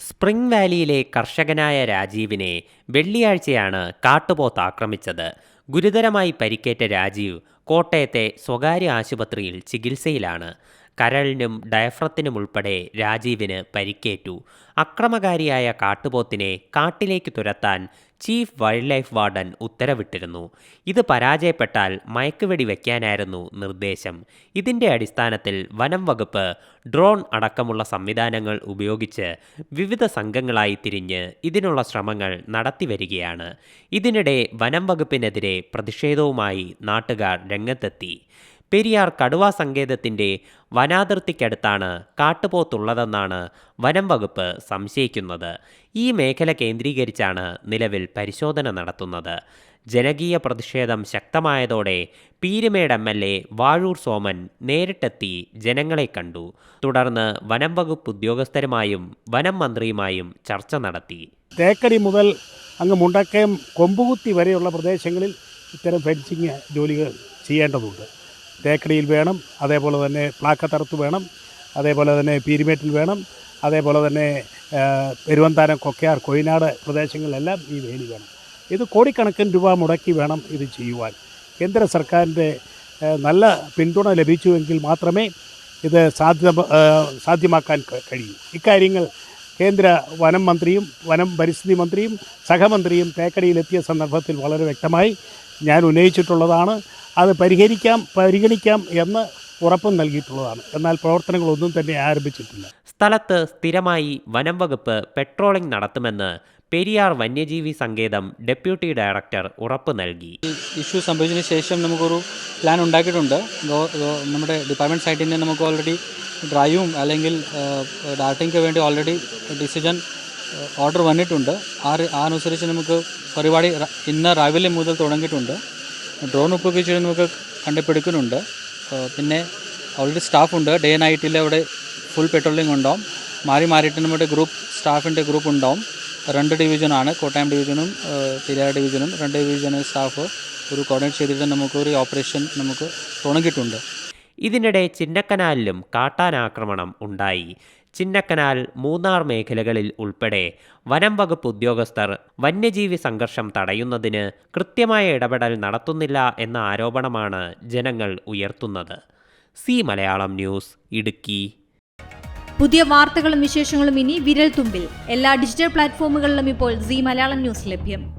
Spring വാലിയിലെ കർഷകനായ രാജീവിനെ വെള്ളിയാഴ്ചയാണ് കാട്ടുപോത്ത് ആക്രമിച്ചത്. ഗുരുതരമായി പരിക്കേറ്റ രാജീവ് കോട്ടയത്തെ സ്വകാര്യ ആശുപത്രിയിൽ ചികിത്സയിലാണ്. കരളിനും ഡയഫ്രത്തിനും ഉൾപ്പെടെ രാജീവിന് പരിക്കേറ്റു. അക്രമകാരിയായ കാട്ടുപോത്തിനെ കാട്ടിലേക്ക് തുരത്താൻ ചീഫ് വൈൽഡ് ലൈഫ് വാർഡൻ ഉത്തരവിട്ടിരുന്നു. ഇത് പരാജയപ്പെട്ടാൽ മയക്കുവെടി വയ്ക്കാനായിരുന്നു നിർദ്ദേശം. ഇതിന്റെ അടിസ്ഥാനത്തിൽ വനം വകുപ്പ് ഡ്രോൺ അടക്കമുള്ള സംവിധാനങ്ങൾ ഉപയോഗിച്ച് വിവിധ സംഘങ്ങളായി തിരിഞ്ഞ് ഇതിനുള്ള ശ്രമങ്ങൾ നടത്തിവരികയാണ്. ഇതിനിടെ വനം വകുപ്പിനെതിരെ പ്രതിഷേധവുമായി നാട്ടുകാർ രംഗത്തെത്തി. പെരിയാർ കടുവാ സങ്കേതത്തിന്റെ വനാതിർത്തിക്കടുത്താണ് കാട്ടുപോത്തുള്ളതെന്നാണ് വനം വകുപ്പ് സംശയിക്കുന്നത്. ഈ മേഖല കേന്ദ്രീകരിച്ചാണ് നിലവിൽ പരിശോധന നടത്തുന്നത്. ജനകീയ പ്രതിഷേധം ശക്തമായതോടെ Peermade M L A Vazhoor Soman നേരിട്ടെത്തി ജനങ്ങളെ കണ്ടു. തുടർന്ന് വനം വകുപ്പ് ഉദ്യോഗസ്ഥരുമായും വനം മന്ത്രിയുമായും ചർച്ച നടത്തി. തേക്കടി മുതൽ അങ്ങ് മുണ്ടക്കയം കൊമ്പുകുത്തി വരെയുള്ള പ്രദേശങ്ങളിൽ ഇത്തരം ഫെൻസിങ് ജോലികൾ ചെയ്യേണ്ടതുണ്ട്. തേക്കടിയിൽ വേണം അതേപോലെ തന്നെ പ്ലാക്കത്തറത്ത് വേണം അതേപോലെ തന്നെ പീരിമേറ്റിൽ വേണം അതേപോലെ തന്നെ പെരുവന്താനം കൊക്കയാർ കൊയിനാട് പ്രദേശങ്ങളിലെല്ലാം ഈ വേലി വേണം. ഇത് കോടിക്കണക്കിന് രൂപ മുടക്കി വേണം ഇത് ചെയ്യുവാൻ. കേന്ദ്ര സർക്കാരിന്റെ നല്ല പിന്തുണ ലഭിച്ചുവെങ്കിൽ മാത്രമേ ഇത് സാധ്യ സാധ്യമാക്കാൻ കഴിയൂ. ഇക്കാര്യങ്ങൾ കേന്ദ്ര വനം മന്ത്രിയും വനം പരിസ്ഥിതി മന്ത്രിയും സഹമന്ത്രിയും തേക്കടിയിലെത്തിയ സന്ദർഭത്തിൽ വളരെ വ്യക്തമായി ഞാൻ ഉന്നയിച്ചിട്ടുള്ളതാണ്. അത് പരിഹരിക്കാം പരിഗണിക്കാം എന്ന് ഉറപ്പും നൽകിയിട്ടുള്ളതാണ്. എന്നാൽ പ്രവർത്തനങ്ങളൊന്നും തന്നെ ആരംഭിച്ചിട്ടില്ല. സ്ഥലത്ത് സ്ഥിരമായി വനം വകുപ്പ് പെട്രോളിംഗ് നടത്തുമെന്ന് പെരിയാർ വന്യജീവി സങ്കേതം ഡെപ്യൂട്ടി ഡയറക്ടർ ഉറപ്പ് നൽകി. ഇഷ്യൂ സംഭവിച്ചതിന് ശേഷം നമുക്കൊരു പ്ലാൻ ഉണ്ടാക്കിയിട്ടുണ്ട്. നമ്മുടെ ഡിപ്പാർട്ട്മെന്റ് സൈറ്റിൽ നിന്ന് നമുക്ക് ഓൾറെഡി ഡ്രൈവും അല്ലെങ്കിൽ ഡാർട്ടിങ്ങിക്ക് വേണ്ടി ഓൾറെഡി ഡിസിഷൻ ഓർഡർ വന്നിട്ടുണ്ട്. ആ അനുസരിച്ച് നമുക്ക് പരിപാടി ഇന്ന് രാവിലെ മുതൽ തുടങ്ങിയിട്ടുണ്ട്. ഡ്രോൺ ഉപയോഗിച്ച് നമുക്ക് കണ്ടുപിടിക്കുന്നുണ്ട് പിന്നെ ഓൾറെഡി സ്റ്റാഫുണ്ട് ഡേ നൈറ്റിൽ അവിടെ ഫുൾ പെട്രോളിംഗ് ഉണ്ടാവും. മാറി മാറിയിട്ട് നമ്മുടെ ഗ്രൂപ്പ് സ്റ്റാഫിന്റെ ഗ്രൂപ്പ് ഉണ്ടാവും. രണ്ട് ഡിവിഷനാണ് കോട്ടയം ഡിവിഷനും ഏഹ് ഡിവിഷനും രണ്ട് ഡിവിഷന് സ്റ്റാഫ് ഒരു കോർഡിനേറ്റ് ചെയ്തിട്ട് നമുക്ക് ഒരു ഓപ്പറേഷൻ നമുക്ക് തുടങ്ങിയിട്ടുണ്ട് ഇതിനിടെ ചിന്നക്കനാലിലും കാട്ടാനാക്രമണം ഉണ്ടായി. ചിന്നക്കനാൽ മൂന്നാർ മേഖലകളിൽ ഉൾപ്പെടെ വനം വകുപ്പ് ഉദ്യോഗസ്ഥർ വന്യജീവി സംഘർഷം തടയുന്നതിന് കൃത്യമായ ഇടപെടൽ നടത്തുന്നില്ല എന്ന ആരോപണമാണ് ജനങ്ങൾ ഉയർത്തുന്നത്. സി മലയാളം ന്യൂസ് ഇടുക്കി. പുതിയ വാർത്തകളും വിശേഷങ്ങളും ഇനി വിരൽ തുമ്പിൽ എല്ലാ ഡിജിറ്റൽ പ്ലാറ്റ്ഫോമുകളിലും ഇപ്പോൾ സി മലയാളം ന്യൂസ് ലഭ്യം.